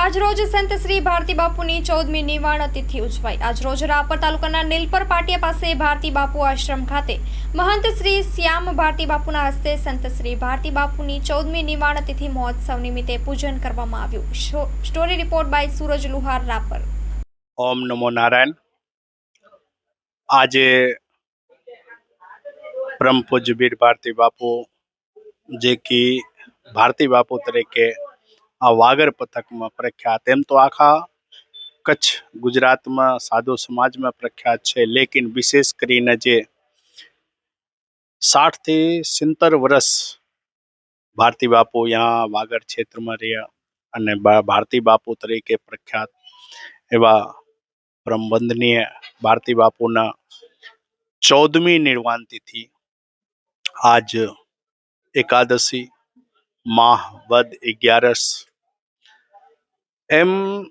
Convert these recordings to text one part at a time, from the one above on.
આજરોજ સંત શ્રી ભારતી બાપુની ચૌદમી નિવાણ તિથિ ઉજવાઈ. આજરોજ રાપર તાલુકાના નીલપર પાટિયા પાસે ભારતી બાપુ આશ્રમ ખાતે મહંત શ્રી શ્યામ ભારતી બાપુના હસ્તે સંત શ્રી ભારતી બાપુની ચૌદમી નિવાણ તિથિ મહોત્સવ નિમિત્તે પૂજન કરવામાં આવ્યું. Story report by Suraj Luhar Rapar. ઓમ નમો નારાયણ. આજે પરમ પૂજ્ય ભારતી બાપુ, જે કે ભારતી બાપુ તરીકે આ વાગર પથકમાં પ્રખ્યાત. એમ તો આખા કચ્છ ગુજરાતમાં સાધુ સમાજમાં પ્રખ્યાત છે. લેકિન વિશેષ કરીને જે સાઠથી સિત્તેર વર્ષ ભારતી બાપુ यहाँ વાગર ક્ષેત્રમાં રહ્યા અને ભારતી બાપુ તરીકે પ્રખ્યાત એવા પરમ ભારતી બાપુના ચૌદમી નિર્વાણ તિથિ આજ એકાદશી માહ વદ અગિયારસ એમ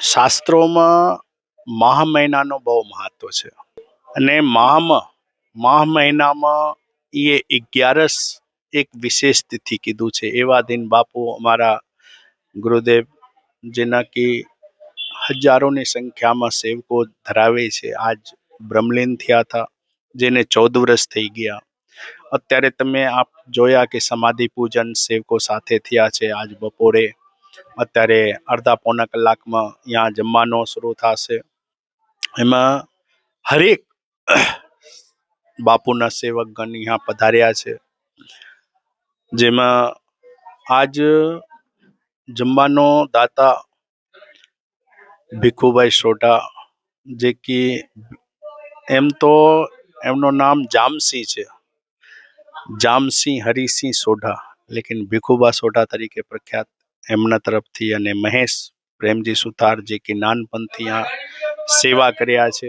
શાસ્ત્રોમાં માહ મહિનાનો બહુ મહત્વ છે. અને માહમાં માહ મહિનામાં એ અગિયારસ એક વિશેષ તિથિ કીધું છે. એવા દિન બાપુ અમારા ગુરુદેવ જેના કે હજારોની સંખ્યામાં સેવકો ધરાવે છે. આજ બ્રહ્મલીન થયા હતા, જેને ચૌદ વર્ષ થઈ ગયા. અત્યારે તમે આપ જોયા કે સમાધિ પૂજન સેવકો સાથે થયા છે. આજ બપોરે અત્યારે અડધા પોણા કલાકમાં અહીંયા જમવાનો શરૂ થશે. એમાં હરેક બાપુના સેવકગણ અહીંયા પધાર્યા છે. જેમાં આજ જમવાનો દાતા ભીખુભાઈ સોઢા, જે કે એમ તો એમનું નામ જામસિંહ છે. જામસિંહ હરિસિંહ સોઢા, લેકિન ભીખુબા સોઢા તરીકે પ્રખ્યાત એમના તરફથી અને મહેશ પ્રેમજી સુથાર જે કે નાનપણથી આ સેવા કર્યા છે.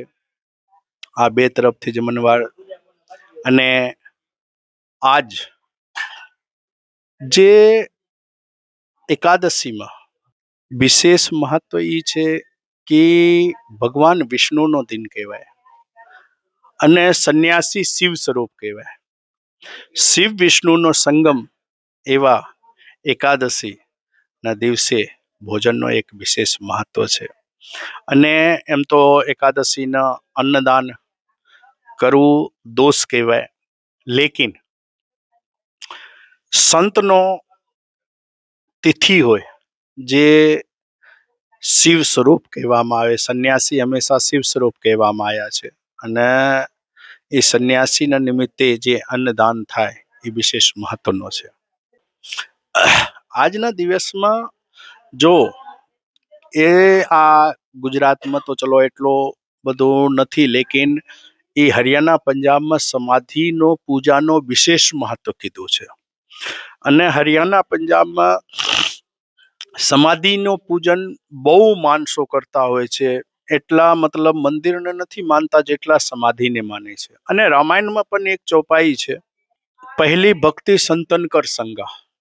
આ બે તરફથી જમણવાર અને આજ જે એકાદશીમાં વિશેષ મહત્વ એ છે કે ભગવાન વિષ્ણુનો દિન કહેવાય અને સંન્યાસી શિવ સ્વરૂપ કહેવાય. શિવ વિષ્ણુનો સંગમ એવા એકાદશી ના દિવસે ભોજનનો એક વિશેષ મહત્વ છે. અને એમ તો એકાદશીના અન્નદાન કરવું દોષ કહેવાય. લેકિન સંતનો તિથિ હોય જે શિવ સ્વરૂપ કહેવામાં આવે, સંન્યાસી હંમેશા શિવ સ્વરૂપ કહેવામાં આવ્યા છે. અને એ સંન્યાસીના નિમિત્તે જે અન્નદાન થાય એ વિશેષ મહત્વનો છે. આજના દિવસમાં જો એ આ ગુજરાતમાં તો ચલો એટલો બધો નથી, લેકિન એ હરિયાણા, પંજાબમાં સમાધિનો, પૂજાનો વિશેષ મહત્વ કીધું છે. અને હરિયાણા, પંજાબમાં સમાધિનું પૂજન બહુ માણસો કરતા હોય છે. એટલા મતલબ મંદિરને નથી માનતા જેટલા સમાધિને માને છે. અને રામાયણમાં પણ એક ચોપાઈ છે. પહેલી ભક્તિ સંતન કર સંગા.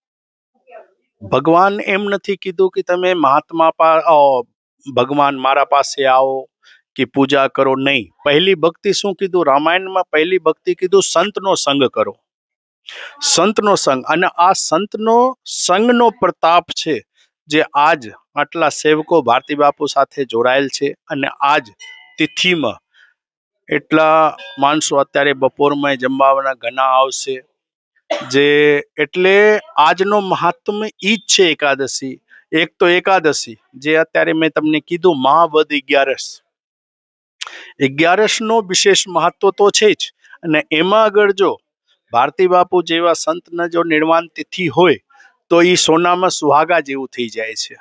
ભગવાન એમ નથી કીધું કે તમે મહાત્મા પા ભગવાન મારા પાસે આવો કે પૂજા કરો, નહીં. પહેલી ભક્તિ શું કીધું? રામાયણમાં પહેલી ભક્તિ કીધું, સંતનો સંગ કરો. સંતનો સંગ. અને આ સંતનો સંગનો પ્રતાપ છે જે આજ આટલા સેવકો ભારતી બાપુ સાથે જોડાયેલ છે અને આજ તિથિમાં એટલા માણસો અત્યારે બપોરમાં જમવાના ઘણા આવશે. જે એટલે આજનો મહાત્મ ઈ જ છે એકાદશી. એક તો એકાદશી, જે અત્યારે મેં તમને કીધું મહાવદ અગિયારસ. નો વિશેષ મહત્વ તો છે જ. અને એમાં આગળ જો, ભારતી બાપુ જેવા સંતના જો નિર્વાણ તિથિ હોય, તો એ સોનામાં સુહાગા જેવું થઈ જાય છે.